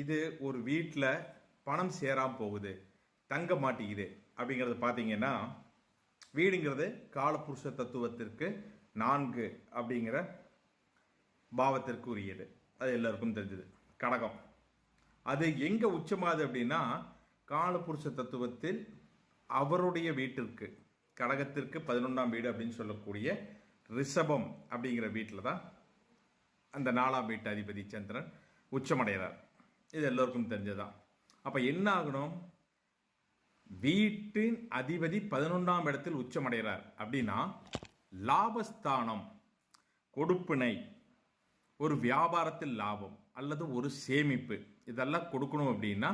இது ஒரு வீட்டில் பணம் சேராம போகுது தங்க மாட்டேங்குது அப்படிங்கிறது பார்த்தீங்கன்னா வீடுங்கிறது காலபுருஷ தத்துவத்திற்கு நான்கு அப்படிங்கிற பாவத்திற்கு உரியது அது எல்லாருக்கும் தெரிஞ்சது. கடகம். அது எங்கே உச்சமாகுது அப்படின்னா காலப்புருஷ தத்துவத்தில் அவருடைய வீட்டிற்கு கடகத்திற்கு பதினொன்றாம் வீடு அப்படின்னு சொல்லக்கூடிய ரிஷபம் அப்படிங்கிற வீட்டில் தான் அந்த நாலாம் வீட்டு அதிபதி சந்திரன் உச்சமடைகிறார். இது எல்லோருக்கும் தெரிஞ்சதுதான். அப்போ என்ன ஆகணும்? வீட்டின் அதிபதி பதினொன்றாம் இடத்தில் உச்சமடைகிறார். அப்படின்னா லாபஸ்தானம் கொடுப்பினை ஒரு வியாபாரத்தில் லாபம் அல்லது ஒரு சேமிப்பு இதெல்லாம் கொடுக்கணும் அப்படின்னா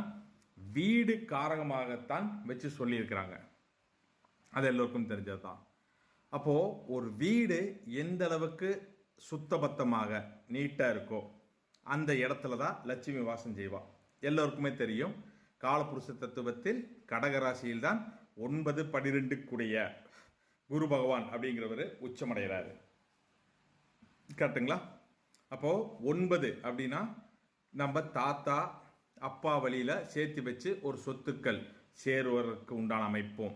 வீடு காரகமாகத்தான் வச்சு சொல்லியிருக்கிறாங்க. அது எல்லோருக்கும் தெரிஞ்சது தான் அப்போது ஒரு வீடு எந்த அளவுக்கு சுத்தபத்தமாக நீட்டாக இருக்கோ அந்த இடத்துல தான் லட்சுமி வாசம் செய்வா. எல்லோருக்குமே தெரியும் காலபுருஷ தத்துவத்தில் கடகராசியில் தான் ஒன்பது பனிரெண்டுக்குடைய குரு பகவான் அப்படிங்கிறவர் உச்சமடைகிறாரு. கரெக்டுங்களா அப்போது ஒன்பது அப்படின்னா நம்ம தாத்தா அப்பா வழியில் சேர்த்து வச்சு ஒரு சொத்துக்கள் சேருவதற்கு உண்டான அமைப்பும்.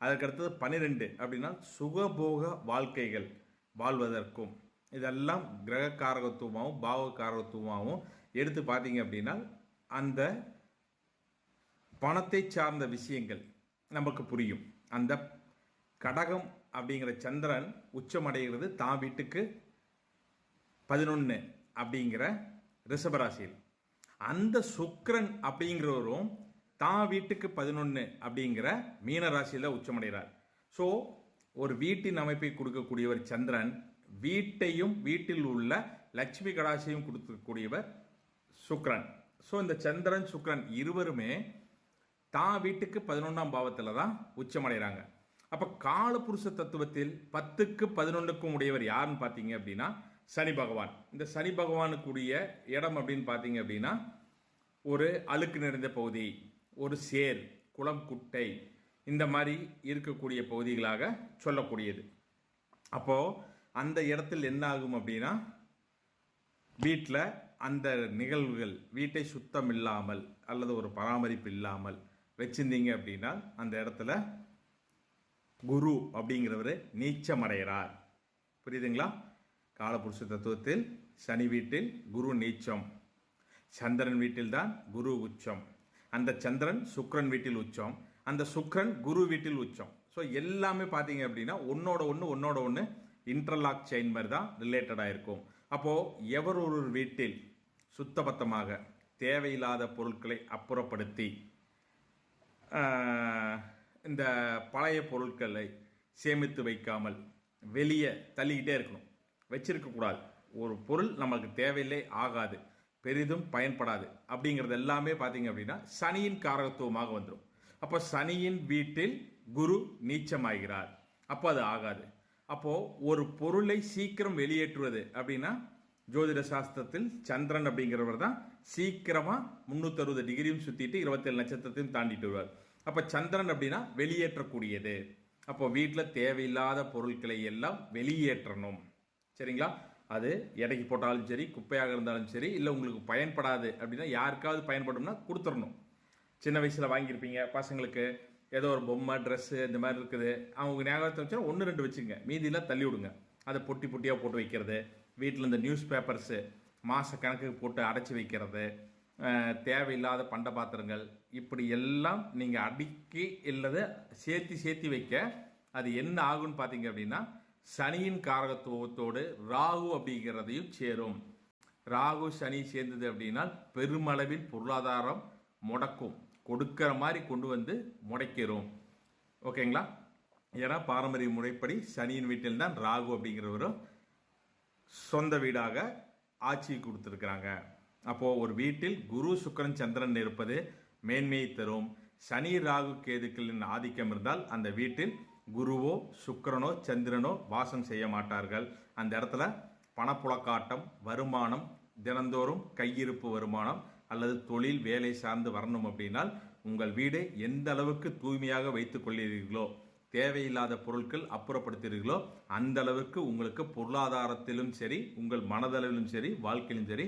அதற்கடுத்தது பன்னிரெண்டு அப்படின்னா சுகபோக வாழ்க்கைகள் வாழ்வதற்கும். இதெல்லாம் கிரக காரகத்துவமாகவும் பாவ காரகத்துவமாகவும் எடுத்து பார்த்தீங்க அப்படின்னா அந்த பணத்தை சார்ந்த விஷயங்கள் நமக்கு புரியும். அந்த கடகம் அப்படிங்கிற சந்திரன் உச்சமடைகிறது தான் வீட்டுக்கு பதினொன்று அப்படிங்கிற ரிஷபராசியில் அந்த சுக்கரன் அப்படிங்கிறவரும் தான் வீட்டுக்கு பதினொன்று அப்படிங்கிற மீனராசியில் உச்சமடைகிறார். ஸோ ஒரு வீட்டின் அமைப்பை கொடுக்கக்கூடியவர் சந்திரன் வீட்டையும் வீட்டில் உள்ள லட்சுமி கடாசியும் கொடுத்துக்கூடியவர் சுக்ரன். ஸோ இந்த சந்திரன் சுக்ரன் இருவருமே தான் வீட்டுக்கு பதினொன்றாம் பாவத்தில் தான் உச்சமடைகிறாங்க அப்போ காலபுருஷ தத்துவத்தில் பத்துக்கு பதினொன்றுக்கும் உடையவர் யாருன்னு பார்த்தீங்க அப்படின்னா சனி பகவான். இந்த சனி பகவானுக்குரிய இடம் அப்படின்னு பார்த்தீங்க அப்படின்னா ஒரு அழுக்கு நிறைந்த பகுதி ஒரு சேர் குளம் குட்டை இந்த மாதிரி இருக்கக்கூடிய பகுதிகளாக சொல்லக்கூடியது. அப்போது அந்த இடத்தில் என்ன ஆகும் அப்படின்னா வீட்டில் அந்த நிகழ்வுகள் வீட்டை சுத்தம் இல்லாமல் அல்லது ஒரு பராமரிப்பு இல்லாமல் வச்சிருந்தீங்க அப்படின்னா அந்த இடத்துல குரு அப்படிங்கிறவர் நீச்சமடைகிறார். புரியுதுங்களா? காலபுருஷ தத்துவத்தில் சனி வீட்டில் குரு நீச்சம் சந்திரன் வீட்டில் தான் குரு உச்சம் அந்த சந்திரன் சுக்ரன் வீட்டில் உச்சம் அந்த சுக்ரன் குரு வீட்டில் உச்சம். ஸோ எல்லாமே பார்த்தீங்க அப்படின்னா ஒன்னோட ஒன்று ஒன்னோட ஒன்று இன்டர்லாக் செயின் மாதிரி தான் ரிலேட்டடாக இருக்கும் அப்போது எவர் ஒரு வீட்டில் சுத்தபத்தமாக தேவையில்லாத பொருட்களை அப்புறப்படுத்தி இந்த பழைய பொருட்களை சேமித்து வைக்காமல் வெளியே தள்ளிக்கிட்டே இருக்கணும். வச்சிருக்கக்கூடாது ஒரு பொருள் நமக்கு தேவையில்லை ஆகாது பெரிதும் பயன்படாது அப்படிங்கிறது எல்லாமே பார்த்தீங்க அப்படின்னா சனியின் காரகத்துவமாக வந்துடும் அப்போ சனியின் வீட்டில் குரு நீச்சமாகிறார். அப்போ அது ஆகாது. அப்போது ஒரு பொருளை சீக்கிரம் வெளியேற்றுவது அப்படின்னா ஜோதிட சாஸ்திரத்தில் சந்திரன் அப்படிங்கிறவர் தான் சீக்கிரமாக முந்நூற்றறுபது டிகிரியும் சுற்றிட்டு இருபத்தேழு நட்சத்திரத்தையும் தாண்டிட்டு வருவார். அப்போ சந்திரன் அப்படின்னா வெளியேற்றக்கூடியது. அப்போ வீட்டில் தேவையில்லாத பொருட்களை எல்லாம் வெளியேற்றணும். சரிங்களா? அது எடைக்கு போட்டாலும் சரி குப்பையாக இருந்தாலும் சரி இல்லை உங்களுக்கு பயன்படாது அப்படின்னா யாருக்காவது பயன்படும்னா கொடுத்துடணும் சின்ன வயசில் வாங்கியிருப்பீங்க பசங்களுக்கு. ஏதோ ஒரு பொம்மை ட்ரெஸ்ஸு இந்த மாதிரி இருக்குது. அவங்க ஞாபகத்தை வச்சுன்னா ஒன்று ரெண்டு வச்சுங்க. மீதியெல்லாம் தள்ளி விடுங்க. அதை பொட்டி பொட்டியாக போட்டு வைக்கிறது. வீட்டில் இந்த நியூஸ் பேப்பர்ஸு மாத கணக்குக்கு போட்டு அடைச்சி வைக்கிறது. தேவையில்லாத பண்ட பாத்திரங்கள். இப்படி எல்லாம் நீங்கள் அடுக்கி இல்லது சேர்த்தி சேர்த்தி வைக்க அது என்ன ஆகும்னு பார்த்தீங்க அப்படின்னா சனியின் காரகத்துவத்தோடு ராகு அப்படிங்கிறதையும் சேரும். ராகு சனி சேர்ந்தது அப்படின்னா பெருமளவில் பொருளாதாரம் முடக்கும். கொடுக்கிற மாதிரி கொண்டு வந்து முடைக்கிறோம். ஓகேங்களா? ஏன்னா பாரம்பரிய முறைப்படி சனியின் வீட்டில் தான் ராகு அப்படிங்கிறவரும் சொந்த வீடாக ஆட்சி கொடுத்துருக்குறாங்க. அப்போது ஒரு வீட்டில் குரு சுக்கரன் சந்திரன் இருப்பது மேன்மையை தரும். சனி ராகு கேதுக்களின் ஆதிக்கம் இருந்தால் அந்த வீட்டில் குருவோ சுக்கரனோ சந்திரனோ வாசம் செய்ய மாட்டார்கள். அந்த இடத்துல பணப்புழக்காட்டம் வருமானம் தினந்தோறும் கையிருப்பு வருமானம் அல்லது தொழில் வேலை சார்ந்து வரணும் அப்படின்னால் உங்கள் வீடை எந்த அளவுக்கு தூய்மையாக வைத்துக் கொள்கிறீர்களோ தேவையில்லாத பொருட்கள் அப்புறப்படுத்துகிறீர்களோ அந்த அளவுக்கு உங்களுக்கு பொருளாதாரத்திலும் சரி உங்கள் மனதளவிலும் சரி வாழ்க்கையிலும் சரி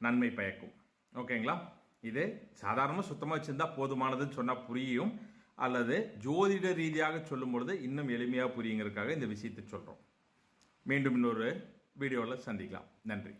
நன்மை பயக்கும். ஓகேங்களா? இது சாதாரணமாக சுத்தமாக வச்சுருந்தா போதுமானதுன்னு சொன்னால் புரியும். அல்லது ஜோதிட ரீதியாக சொல்லும் பொழுது இன்னும் எளிமையாக புரியுங்கிறதுக்காக இந்த விஷயத்தை சொல்கிறோம் மீண்டும் இன்னொரு வீடியோவில் சந்திக்கலாம். நன்றி.